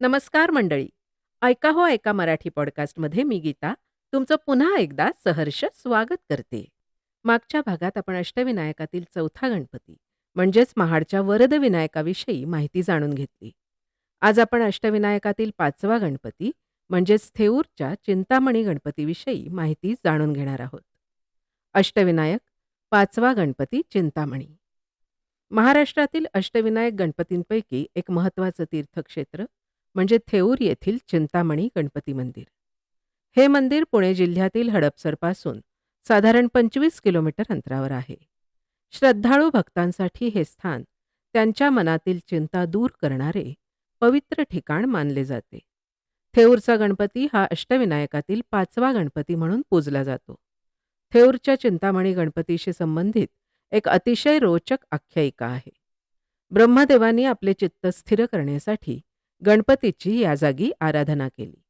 नमस्कार मंडळी. ऐका हो ऐका मराठी पॉडकास्टमध्ये मी गीता तुमचं पुन्हा एकदा सहर्ष स्वागत करते. मागच्या भागात आपण अष्टविनायकातील चौथा गणपती म्हणजेच महाडच्या वरदविनायकाविषयी माहिती जाणून घेतली. आज आपण अष्टविनायकातील पाचवा गणपती म्हणजेच थेऊरच्या चिंतामणी गणपतीविषयी माहिती जाणून घेणार आहोत. अष्टविनायक पाचवा गणपती चिंतामणी महाराष्ट्रातील अष्टविनायक गणपतींपैकी एक महत्त्वाचं तीर्थक्षेत्र म्हणजे थेऊर येथील चिंतामणी गणपती मंदिर. हे मंदिर पुणे जिल्ह्यातील हडपसरपासून साधारण पंचवीस किलोमीटर अंतरावर आहे. श्रद्धाळू भक्तांसाठी हे स्थान त्यांच्या मनातील चिंता दूर करणारे पवित्र ठिकाण मानले जाते. थेऊरचा गणपती हा अष्टविनायकातील पाचवा गणपती म्हणून पूजला जातो. थेऊरच्या चिंतामणी गणपतीशी संबंधित एक अतिशय रोचक आख्यायिका आहे. ब्रह्मदेवांनी आपले चित्त स्थिर करण्यासाठी गणपतीची या जागी आराधना केली.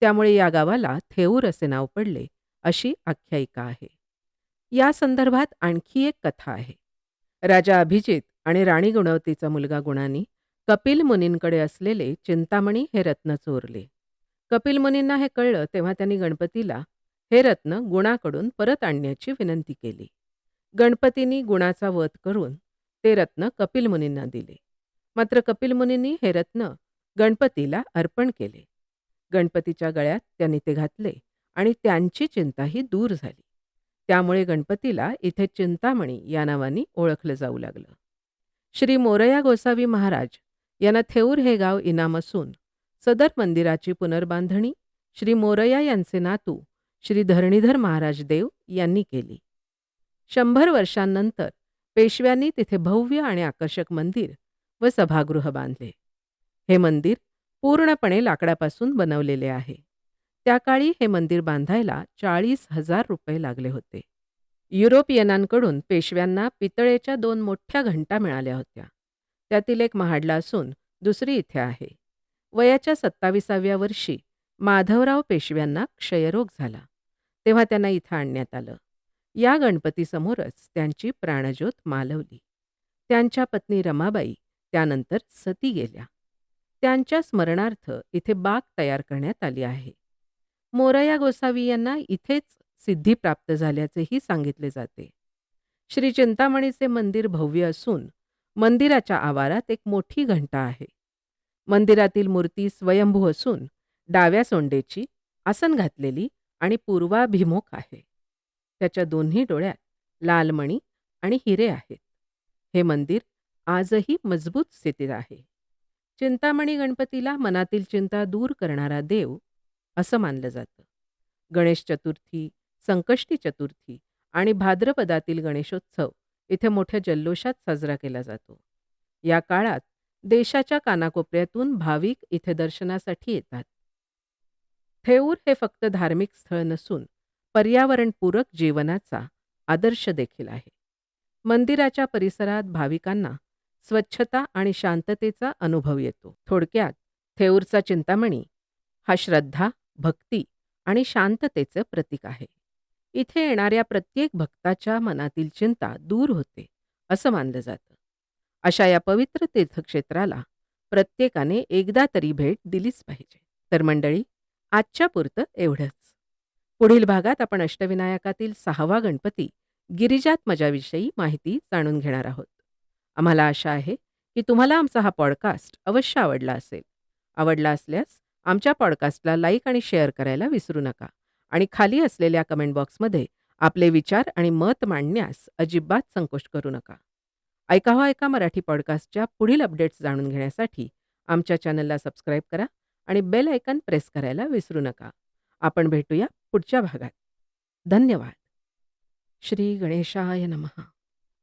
त्यामुळे या गावाला थेऊर असे नाव पडले अशी आख्यायिका आहे. या संदर्भात आणखी एक कथा आहे. राजा अभिजित आणि राणी गुणवतीचा मुलगा गुणानी कपिल मुनींकडे असलेले चिंतामणी हे रत्न चोरले. कपिल मुनींना हे कळलं तेव्हा त्यांनी गणपतीला हे रत्न गुणाकडून परत आणण्याची विनंती केली. गणपतींनी गुणाचा वध करून ते रत्न कपिल मुनींना दिले. मात्र कपिल मुनींनी हे रत्न गणपतीला अर्पण केले. गणपतीच्या गळ्यात त्यांनी ते घातले आणि त्यांची चिंताही दूर झाली. त्यामुळे गणपतीला इथे चिंतामणी या नावाने ओळखलं जाऊ लागलं. श्री मोरया गोसावी महाराज यांना थेऊर हे गाव इनाम असून सदर मंदिराची पुनर्बांधणी श्री मोरया यांचे नातू श्री धरणीधर महाराज देव यांनी केली. शंभर वर्षांनंतर पेशव्यांनी तिथे भव्य आणि आकर्षक मंदिर व सभागृह बांधले. हे मंदिर पूर्णपणे लाकडापासून बनवलेले आहे. त्या काळी हे मंदिर बांधायला चाळीस हजार रुपये लागले होते. युरोपियनांकडून पेशव्यांना पितळेच्या दोन मोठ्या घंटा मिळाल्या होत्या. त्यातील एक महाडला असून दुसरी इथे आहे. वयाच्या सत्ताविसाव्या वर्षी माधवराव पेशव्यांना क्षयरोग झाला. तेव्हा त्यांना इथं आणण्यात आलं. या गणपतीसमोरच त्यांची प्राणज्योत मालवली. त्यांच्या पत्नी रमाबाई त्यानंतर सती गेल्या. त्यांच्या स्मरणार्थ इथे बाग तयार करण्यात आली आहे. मोरया गोसावी यांना इथेच सिद्धी प्राप्त झाल्याचेही सांगितले जाते. श्री चिंतामणीचे मंदिर भव्य असून मंदिराच्या आवारात एक मोठी घंटा आहे. मंदिरातील मूर्ती स्वयंभू असून डाव्या सोंडेची आसन घातलेली आणि पूर्वाभिमुख आहे. त्याच्या दोन्ही डोळ्यात लालमणी आणि हिरे आहेत. हे मंदिर आजही मजबूत स्थितीत आहे. चिंतामणी गणपतीला मनातील चिंता दूर करणारा देव असं मानलं जातं. गणेश चतुर्थी संकष्टी चतुर्थी आणि भाद्रपदातील गणेशोत्सव इथे मोठ्या जल्लोषात साजरा केला जातो. या काळात देशाच्या कानाकोपऱ्यातून भाविक इथे दर्शनासाठी येतात. थेऊर हे फक्त धार्मिक स्थळ नसून पर्यावरणपूरक जीवनाचा आदर्श देखील आहे. मंदिराच्या परिसरात भाविकांना स्वच्छता आणि शांततेचा अनुभव येतो. थोडक्यात थेऊरचा चिंतामणी हा श्रद्धा भक्ती आणि शांततेचं प्रतीक आहे. इथे येणाऱ्या प्रत्येक भक्ताच्या मनातील चिंता दूर होते असं मानलं जातं. अशा या पवित्र तीर्थक्षेत्राला प्रत्येकाने एकदा तरी भेट दिलीच पाहिजे. तर मंडळी आजच्या पुरतं एवढंच. पुढील भागात आपण अष्टविनायकातील सहावा गणपती गिरिजात्मजाविषयी माहिती जाणून घेणार आहोत. आम्हाला आशा आहे की तुम्हाला आमचा हा पॉडकास्ट अवश्य आवडला असेल. आवडला असल्यास आमच्या पॉडकास्टला लाईक आणि शेअर करायला विसरू नका आणि खाली असलेल्या कमेंट बॉक्समध्ये आपले विचार आणि मत मांडण्यास अजिबात संकोच करू नका. ऐका हो ऐका मराठी पॉडकास्टच्या पुढील अपडेट्स जाणून घेण्यासाठी आमच्या चॅनलला सबस्क्राईब करा आणि बेल आयकन प्रेस करायला विसरू नका. आपण भेटूया पुढच्या भागात. धन्यवाद. श्री गणेशाय नमः.